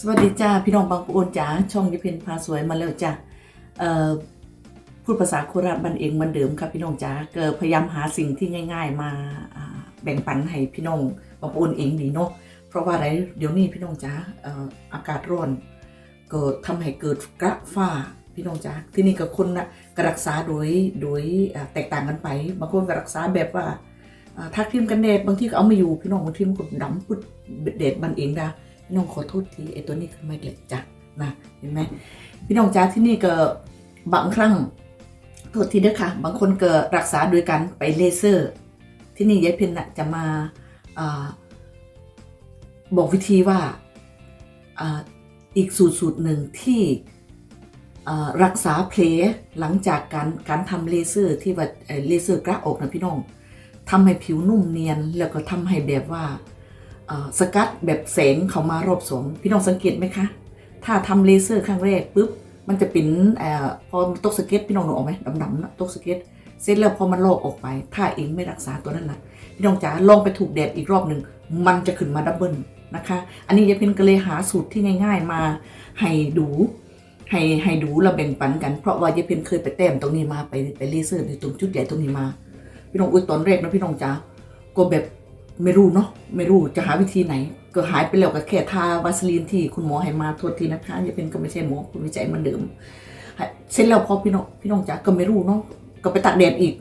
สวัสดีจ้าพี่น้องบางปูนจ้าช่องยิเพนพาสวยมาแล้วจ้าพูดภาษาโคราชบันเองมันเดิมครับพี่น้องจ้าเกิดพยายามหาสิ่งที่ง่าย ๆ มาแบ่งปันให้พี่น้องบางปูนเองดีเนาะเพราะว่าอะไรเดี๋ยวนี้พี่น้องจ้าอากาศร้อนเกิดทำให้เกิดกระฝ้าพี่น้องจ้าที่นี่กับคนนะกรักษาโดยโดยแตกต่างกันไปบางคนกรักษาแบบว่าทักครีมกันแดดบางทีก็เอาไม่อยู่พี่น้องบางทีมันก็ดำปุ๊ดเด็ดบันเองได้ พี่น้องขอโทษทีไอ้ตัวนี้คือไม่เล็กจ้ะนะเห็นไหมพี่น้องจ้าที่นี่ก็บางครั้งโทษทีด้วยค่ะ บางคนเก็รักษาโดยการไปเลเซอร์ ที่นี่ยายเพนน่ะจะมาอาบอกวิธีว่าอาอีกสูตรสูตรหนึ่งที่รักษาเพลหลังจากการการทำเลเซอร์ที่ว่าเลเซอร์กระอกนะพี่น้องทำให้ผิวนุ่มเนียนแล้วก็ทำให้แบบว่า สกัดแบบแสงเขามารอบสองพี่น้องสังเกตไหมคะ ถ้าทำเลเซอร์ครั้งแรกปุ๊บมันจะเป็นอพอตกสเก็ตพี่น้องหนึกออกไหมดำๆนะตกสเก็ตเสร็จแล้วพอมันลอกออกไป ถ้าเองไม่รักษาตัวนั้นนะพี่น้องจ๋าลองไปถูกแดดอีกรอบหนึ่งมันจะขึ้นมาดับเบิลนะคะ อันนี้ยาเพ็ญก็เลยหาสูตรที่ง่าย ๆ มาให้ดูให้ให้ดูและแบ่งปันกันเพราะว่ายายเพ็ญเคยไปแต้มตรงนี้มาไปไปเลเซอร์ในตรงจุดใหญ่ตรงนี้มา พี่น้องอุ้ยตอนแรกนะพี่น้องจ๋าก็แบบ ไม่รู้เนาะไม่รู้จะหาวิธีไหน ก็หายไปแล้วก็แค่ทาวาสลีนที่คุณหมอให้มาโทษทีนะคะอย่าเป็นก็ไม่ใช่หมอคุณวิจัยมันเดิมเสร็จแล้วพอพี่น้องพี่น้องจ๋าก็ไม่รู้เนาะก็ไปตากแดดอีก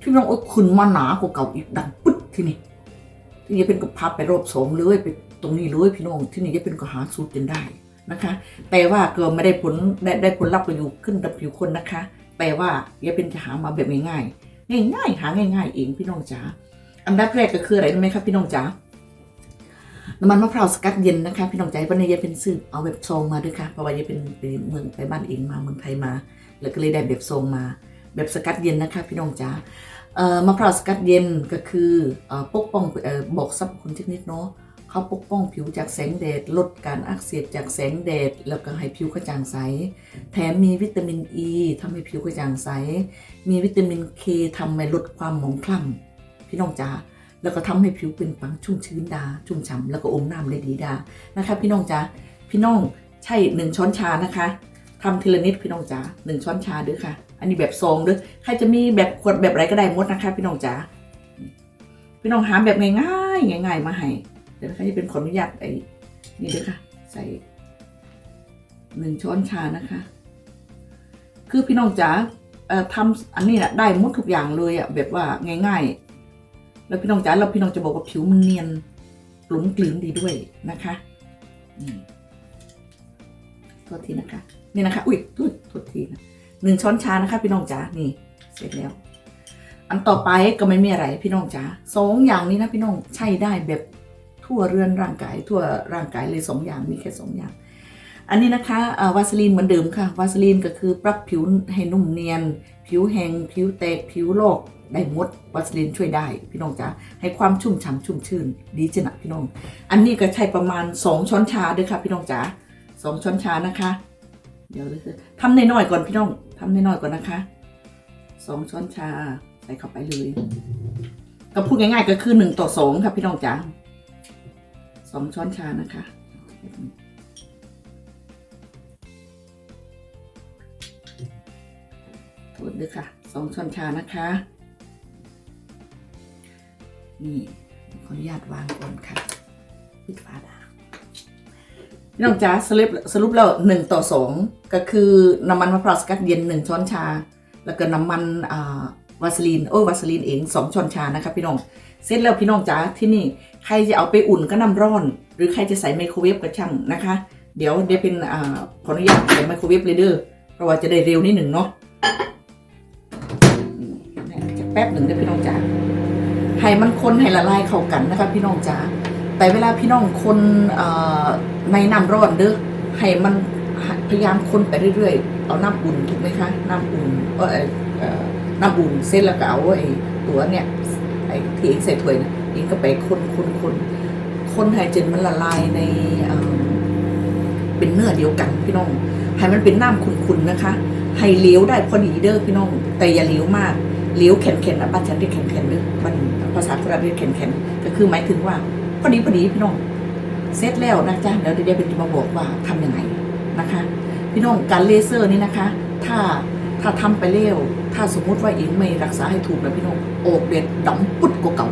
พี่น้องโอ้คุณมาหนากว่าเก่าอีกดังปึ๊ดที่นี่ที่นี่เป็นก็พับไปรอบสองเลยไปตรงนี้เลยพี่น้องที่นี่จะเป็นก็หาสูตรจนได้นะคะ แต่ว่าเก็ไม่ได้ผลได้ได้ผลลัพธ์ประโยชน์ขึ้นกับผิวคนนะคะ แต่ว่าอย่าเป็นจะหามาแบบง่ายๆง่ายๆหาง่าย ๆ เองพี่น้องจ๋า อันดับแรกก็คืออะไรรู้ไหมครับพี่น้องจ๋าน้ำมันมะพร้าวสกัดเย็นนะคะพี่น้องจ๋าวันนี้ยายเป็นซื้อเอาแบบซองมาด้วยค่ะเพราะว่ายายเป็นไปเมืองไปบ้านเองมาเมืองไทยมา แล้วก็เลยได้แบบซองมา แบบสกัดเย็นนะคะพี่น้องจ๋ามะพร้าวสกัดเย็นก็คือปกป้องเอ่อบอกสรรพคุณชนิดเนาะเขาปกป้องผิวจากแสงแดด ลดการอักเสบจากแสงแดด แล้วก็ให้ผิวกระจ่างใส แถมมีวิตามินอ e ีทำให้ผิวกระจ่างใส มีวิตามินเคทำให้ลดความหมองคล้ำ พี่น้องจ๋าแล้วก็ทำให้ผิวเป็นปังชุ่มชื้นดา ชุ่มฉ่ำแล้วก็อมน้ำได้ดีดานะคะ พี่น้องจ๋าพี่น้องใช่หนึ่งช้อนชานะคะทำทีละนิดพี่น้องจ๋าหนึ่งช้อนชาเด้อค่ะ อันนี้แบบซองเด้อใครจะมีแบบขวดแบบไรก็ได้หมดนะคะ พี่น้องจ๋าพี่น้องหาแบบง่ายๆง่าย ๆ มาให้เดี๋ยวนะคะจะเป็นขออนุญาตไอ้นี่เด้อค่ะ ใส่หนึ่งช้อนชานะคะ คือพี่น้องจ๋าทำอันนี้นะได้หมดทุกอย่างเลยอะแบบว่าง่าย ๆ แล้วพี่น้องจ๋าแล้วพี่น้องจะบอกว่าผิวมันเนียนกลมกลืนดีด้วยนะคะโทษทีนะคะ นี่นะคะ อุ้ยโทษโทษทีนะหนึ่งช้อนชานะคะ พี่น้องจ๋านี่ เสร็จแล้ว อันต่อไปก็ไม่มีอะไร พี่น้องจ๋าสองอย่างนี้นะพี่น้องใช้ได้แบบทั่วเรือนร่างกาย ทั่วร่างกายเลยสองอย่างมีแค่สองอย่าง อันนี้นะคะวาสลีนเหมือนเดิมค่ะวาสลีนก็คือปรับผิวให้นุ่มเนียน ผิวแห้งผิวแตกผิวลก ได้หมดวาสลีนช่วยได้ พี่น้องจ๋าให้ความชุ่มฉ่ำชุ่มชื่น ดีจังนะพี่น้อง อันนี้ก็ใช้ประมาณ 2 ช้อนชาด้วยค่ะพี่น้องจ๋าสองช้อนชานะคะ เดี๋ยวเลยทำน้อยๆก่อนพี่น้องทำน้อยๆก่อนนะคะสองช้อนชาใส่เข้าไปเลยก็พูดง่ายๆก็คือหนึ่งต่อสองค่ะพี่น้องจ๋าสองช้อนชานะคะ โทษด้วยค่ะสองช้อนชานะคะ นี่ขออนุญาตวางก่อนค่ะปิดฝาดาพี่น้องจ๋าสรุปสรุปแล้วหนึ่งต่อสองก็คือน้ำมันมะพร้าวสกัดเย็นหนึ่งช้อนชา แล้วก็น้ำมันอ่าวาสลีนโอ้ยวาสลีนเองสองช้อนชานะคะพี่น้องเสร็จแล้วพี่น้องจ๋าที่นี่ใครจะเอาไปอุ่นก็น้ำร้อน หรือใครจะใส่ไมโครเวฟก็ช่างนะคะ เดี๋ยวเดี๋ยวเป็นอ่าขออนุญาตใส่ไมโครเวฟเลยเด้อเพราะว่าจะได้เร็วนิดหนึ่งเนาะแป๊บหนึ่งนะพี่น้องจ๋า ให้มันคนให้ละลายเข้ากันนะคะพี่น้องจ๋าแต่เวลาพี่น้องคนในน้ำร้อนเด้อให้มันพยายามคนไปเรื่อยๆ เอาน้ำอุ่นถูกไหมคะน้ำอุ่นเออเออน้ำอุ่นเส้นแล้วก็เอาไอ้ตัวเนี่ยไอ้ที่เองใส่ถ้วยนะเองก็ไปคนคนคนคนให้จนมันละลายในเป็นเนื้อเดียวกันพี่น้องให้มันเป็นน้ำขุ่นๆนะคะ ให้เหลวได้พอดีเด้อพี่น้อง แต่อย่าเหลวมาก เหลวแข็งๆนะบ้านฉันเรียกแข็งๆเด้อบ้านภาษาโคราเรียกแข็งๆก็คือหมายถึงว่าพอดีพอดีพี่น้องเสร็จแล้วนะจ๊ะเดี๋ยวเดี๋ยวเป็นจะมาบอกว่าทำยังไงนะคะ พี่น้องการเลเซอร์นี่นะคะ ถ้าถ้าทำไปเร็วถ้าสมมุติว่าอิงไม่รักษาให้ถูกนะพี่น้องโอกเด็ดดำปุ๊ดกว่าเก่า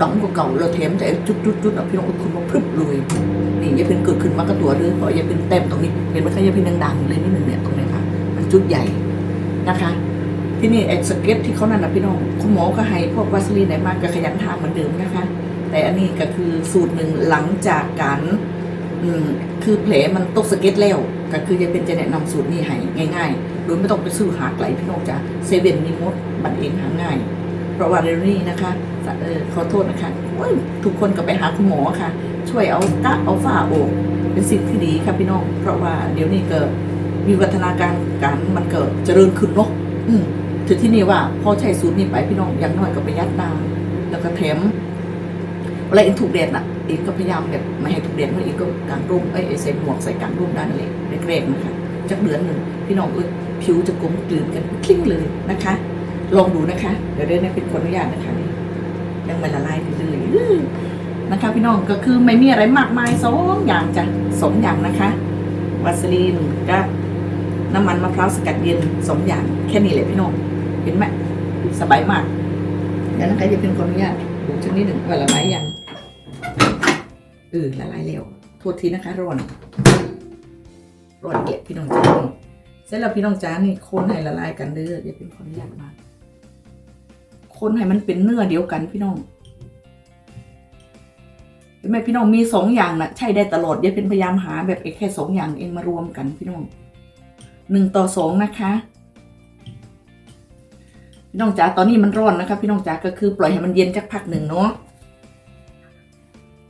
ดำกว่าเก่าแล้วแถมจะจุดจุดจุดๆๆอะพี่น้องคุณมาพรึบเลยนี่ย่าเป็นเกิดขึ้นมากระตัวเลยเพราะอย่าเป็นเต็มตรงนี้เห็นไหมคะย่าเป็นดังๆเลยนิดหนึ่งเนี่ยตรงไหนคะมันจุดใหญ่นะคะ ที่นี่ไอ้สเก็ตที่เขานั่นนะพี่น้องคุณหมอก็ให้พวกวัสลีนไหนมากก็ขยันทาเหมือนเดิมนะคะ แต่อันนี้ก็คือสูตรหนึ่งหลังจากการคือแผลมันตกสเก็ตแล้วก็คือจะเป็นจะแนะนำสูตรนี้ให้ง่ายๆโดยไม่ต้องไปซื้อหาไกลพี่น้องจ้ะเซเว่นมีมดบันเองหาง่าย เพราะว่าเรนี่นะคะเออขอโทษนะคะทุกคนก็ไปหาคุณหมอค่ะ ช่วยเอากะเอาฝ้าโอกเป็นสิ่งที่ดีครับพี่น้อง เพราะว่าเดี๋ยวนี้เกิดวิวัฒนาการการมันเกิดเจริญขึ้นเนาะอืม ถึงที่นี่ว่าพอใช้สูตรนี้ไปพี่น้องอย่างน้อยก็ประหยัดน้ำแล้วก็แถมเวลาเองถูกแดดน่ะเองก็พยายามแบบไม่ให้ถูกแดดเมื่อเองก็กางร่มเอ้ยใส่หมวกใส่กางร่มด้านเลยเล็กๆนะคะจักเดือนหนึ่งพี่น้องเอ้ยผิวจะกลมกลืนกันคลิ้งเลยนะคะ ลองดูนะคะ เดี๋ยวได้เป็นคนอนุญาตนะคะนี่ยังไม่ละลายเลยอื้อนะคะ พี่น้องก็คือไม่มีอะไรมากมายสองอย่างจ้ะสองอย่างนะคะวาสลีนก็น้ำมันมะพร้าวสกัดเย็นสองอย่างแค่นี้แหละพี่น้อง เห็นไหมสบายมากเดี๋ยวนะคะจะเป็นคนอนุญาตดูชนิดหนึ่งว่าละลายยังเออละลายเร็วโทษทีนะคะร้อนร้อนเก็บพี่น้องจ้าเสร็จแล้วพี่น้องจ้านี่คนให้ละลายกันเด้ออย่าเป็นคนยากมากคนให้มันเป็นเนื้อเดียวกันพี่น้องเห็นไหมพี่น้องมีสองอย่างนะใช่ได้ตลอดอย่าเป็นพยายามหาแบบแค่สองอย่างเองมารวมกันพี่น้องหนึ่งต่อสองนะคะ พี่น้องจ๋าตอนนี้มันร้อนนะคะพี่น้องจ๋าก็คือปล่อยให้มันเย็นสักพักหนึ่งเนาะ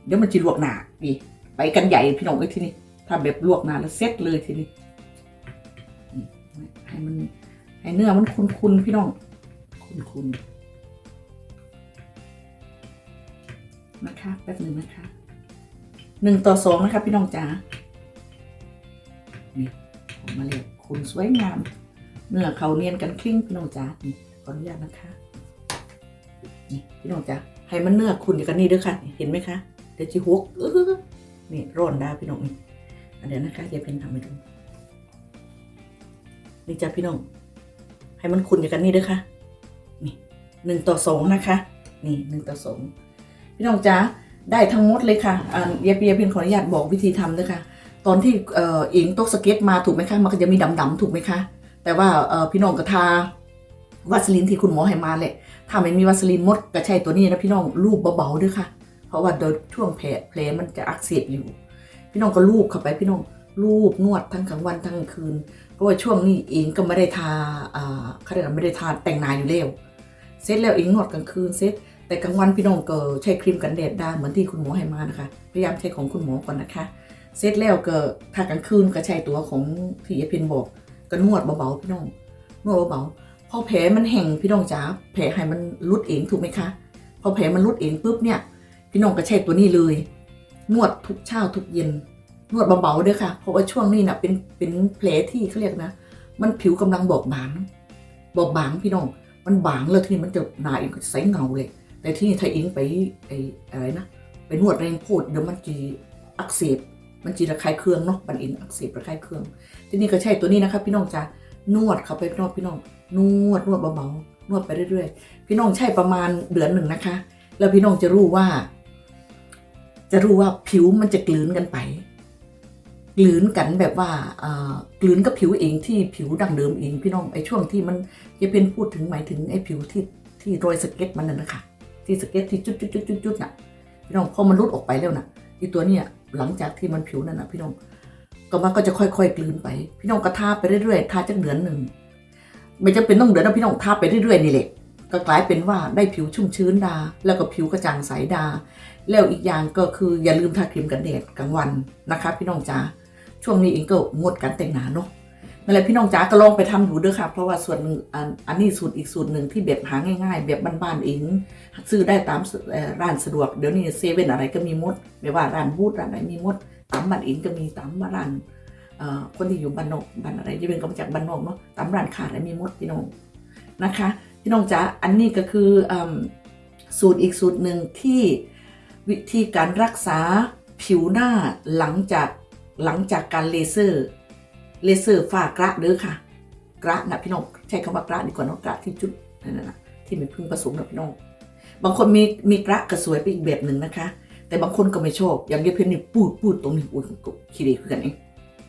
เดี๋ยวมันจะลวกหนาดีไปกันใหญ่พี่น้องไอ้ที่นี้ถ้าแบบลวกหนาแล้วเซ็ตเลยทีนี้ให้มันให้เนื้อมันคุนๆพี่น้องคุนๆนะคะแป๊บหนึ่งนะคะหนึ่งต่อสองนะคะพี่น้องจ๋านี่ออกมาเลยคุณสวยงาม เนื้อเขาเนียนกันคลิ้งพี่น้องจ๋านี่ ขออนุญาตนะคะ นี่พี่น้องจ๋าให้มันเนื้อคุณกันนี่ด้วยค่ะ เห็นไหมคะ เดี๋ยวจีฮวกเออนี่ร้อนได้พี่น้องนี่เดี๋ยวนะคะยายเพนทำให้ดู นี่จ้าพี่น้อง ให้มันคุณกันนี่เด้วยค่ะ นี่หนึ่งต่อสองนะคะ นี่หนึ่งต่อสองพี่น้องจ๋าได้ทั้งหมดเลยค่ะอ่ายายเปียเพนขออนุญาตบอกวิธีทำด้วยค่ะ ตอนที่เอ่ออิงตกสเก็ตมาถูกไหมคะ มันก็จะมีดำๆถูกไหมคะ แต่ว่าเอ่อพี่น้องก็ทา วาสลินที่คุณหมอให้มาแหละถ้าไม่มีวาสลินมดก็ใช้ตัวนี้นะพี่น้องรูปเบาๆด้วยค่ะ เพราะว่าโดยช่วงแผลแผลมันจะอักเสบอยู่ พี่น้องก็ลูบเข้าไปพี่น้องลูบนวดทั้งกลางวันทั้งคืน เพราะว่าช่วงนี้เองก็ไม่ได้ทาอ่าเขาเรียกว่าไม่ได้ทาแต่งหน้าอยู่แล้วเสร็จแล้วเองนวดกลางคืนเสร็จแต่กลางวันพี่น้องก็ใช้ครีมกันแดดได้เหมือนที่คุณหมอให้มานะคะ พยายามใช้ของคุณหมอก่อนนะคะเสร็จแล้วก็ถ้ากลางคืนก็ใช้ตัวของที่ยายเพนบอกก็นวดเบาๆพี่น้องนวดเบาๆ พอแผลมันแห้งพี่น้องจ๋าแผลให้มันรุดเองถูกไหมคะ พอแผลมันรุดเองปุ๊บเนี่ย พี่น้องก็ใช้ตัวนี้เลย นวดทุกเช้าทุกเย็น นวดเบาๆด้วยค่ะ เพราะว่าช่วงนี้นะเป็นเป็นแผลที่เขาเรียกนะ มันผิวกำลังบอบบางบอบบางพี่น้อง มันบางแล้วทีนี้มันจะหนาอีกใสเงาเลย แต่ที่นี่ถ้าอิงไปไอ้อะไรนะไปนวดแรงโพดเดี๋ยวมันจีอักเสบ มันจีระคายเคืองเนาะบันอินอักเสบระคายเคือง ที่นี้ก็ใช้ตัวนี้นะคะ พี่น้องจะนวดเข้าไปพี่น้องพี่น้อง นวดนวดเบาๆนวดไปเรื่อยๆ พี่น้องใช้ประมาณเดือนหนึ่งนะคะ แล้วพี่น้องจะรู้ว่า จะรู้ว่าผิวมันจะกลืนกันไปกลืนกันแบบว่าอ่ากลืนกับผิวเองที่ผิวดังเดิมเองพี่น้องไอ้ช่วงที่มันจะเป็นพูดถึงหมายถึงไอ้ผิวที่ที่รอยสเก็ตมันน่ะนะคะที่สเก็ตที่จุดจุดจุดจุดจุดน่ะพี่น้องพอมันรุดออกไปแล้วน่ะที่ตัวเนี้ยหลังจากที่มันผิวนั่นน่ะพี่น้องก็มันก็จะค่อยๆกลืนไป พี่น้องก็ทาไปเรื่อยๆทาจักเดือนหนึ่ง ไม่จำเป็นต้องเดือนนะพี่น้องทาไปเรื่อยๆนี่แหละก็กลายเป็นว่าได้ผิวชุ่มชื้นดา แล้วก็ผิวกระจ่างใสดา แล้วอีกอย่างก็คืออย่าลืมทาครีมกันแดดกลางวันนะคะ พี่น้องจ๋าช่วงนี้เองก็งดการแต่งหน้าเนาะนั่นแหละพี่น้องจ๋าก็ลองไปทำดูเด้อค่ะ เพราะว่าส่วนหนึ่งอันนี้สูตรอีกสูตรหนึ่งที่แบบหาง่าย ๆ แบบบ้านๆเองซื้อได้ตามร้านสะดวกเดี๋ยวนี้เซเว่นอะไรก็มีมด ไม่ว่าร้านบูธร้านไหนมีมดตามบ้านเองก็มีตามร้าน คนที่อยู่บ้านนอกบ้านอะไรที่เป็นก็มาจากบ้านนอกเนาะตามร้านค้าอะมีมดพี่น้องนะคะพี่น้องจ๋าอันนี้ก็คืออสูตรอีกสูตรหนึ่งที่วิธีการรักษาผิวหน้าหลังจากหลังจากการเลเซอร์เลเซอร์ฝ้ากระเด้อค่ะกระนะพี่น้องใช้คำว่ากระดีกว่าเนาะกระที่จุดนั่นน่ะที่มันพึ่งผสมนะพี่น้องบางคนมีมีกระก็สวยไปอีกแบบหนึ่งนะคะ แต่บางคนก็ไม่ชอบอย่างเดียวเพนนี่ปูดปูดตรงนี้อุ้ยขี้เดีคือกันเอง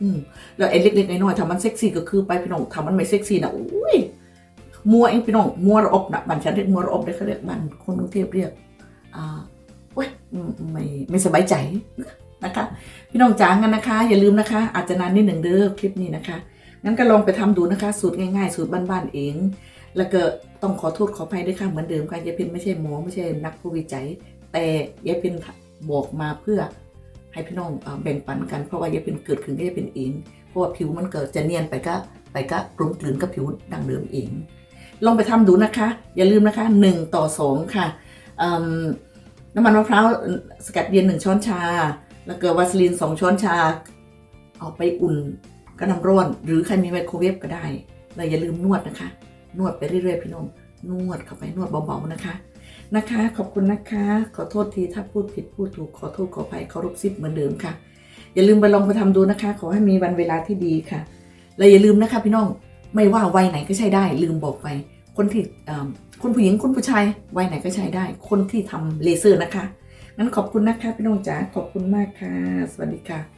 อืมแล้วไอ้เล็กๆน้อยๆทำมันเซ็กซี่ก็คือไปพี่น้องทำมันไม่เซ็กซี่นะอุ้ยมัวเองพี่น้องมัวระอบนะบันฉันเรียกมัวระอบได้เขาเรียกบันคนกรุงเทพเรียกอ่าโอ้ยไม่ไม่สบายใจนะคะ พี่น้องจ๋างกันนะคะ อย่าลืมนะคะ อาจจะนานนิดหนึ่งเด้อคลิปนี้นะคะงั้นก็ลองไปทำดูนะคะ สูตรง่ายๆ สูตรบ้านๆเอง แล้วก็ต้องขอโทษขออภัยด้วยค่ะเหมือนเดิมค่ะยายเพ็ญไม่ใช่หมอไม่ใช่นักผู้วิจัย แต่ยายเพ็ญบอกมาเพื่อ ให้พี่น้องแบ่งปันกันเพราะว่ายาเพ็ญเกิดขึ้นก็ยายเพ็ญเอง เพราะว่าผิวมันเกิดจะเนียนไปก็ไปก็กลมกลืนกับผิวดังเดิมเอง ลองไปทำดูนะคะ อย่าลืมนะคะ 1 ต่อ 2 ค่ะน้ำมันมะพร้าวสกัดเย็น1ช้อนชา แล้วเก็วาสลีน2ช้อนชาเอาไปอุ่นกับน้ำร้อนหรือใครมีไมโครเวฟก็ได้แล้วอย่าลืมนวดนะคะ นวดไปเรื่อยๆพี่น้องนวดเข้าไปนวดเบาๆนะคะ นะคะ ขอบคุณนะคะ ขอโทษทีถ้าพูดผิดพูดถูกขอโทษขออภัยเคารพซิปเหมือนเดิมค่ะ อย่าลืมไปลองไปทำดูนะคะ ขอให้มีวันเวลาที่ดีค่ะ และอย่าลืมนะคะพี่น้องไม่ว่าวัยไหนก็ใช้ได้ ลืมบอกไป คนที่คนผู้หญิงคนผู้ชายวัยไหนก็ใช้ได้ คนที่ทำเลเซอร์นะคะงั้นขอบคุณนะคะพี่น้องจ๋าขอบคุณมากค่ะ สวัสดีค่ะ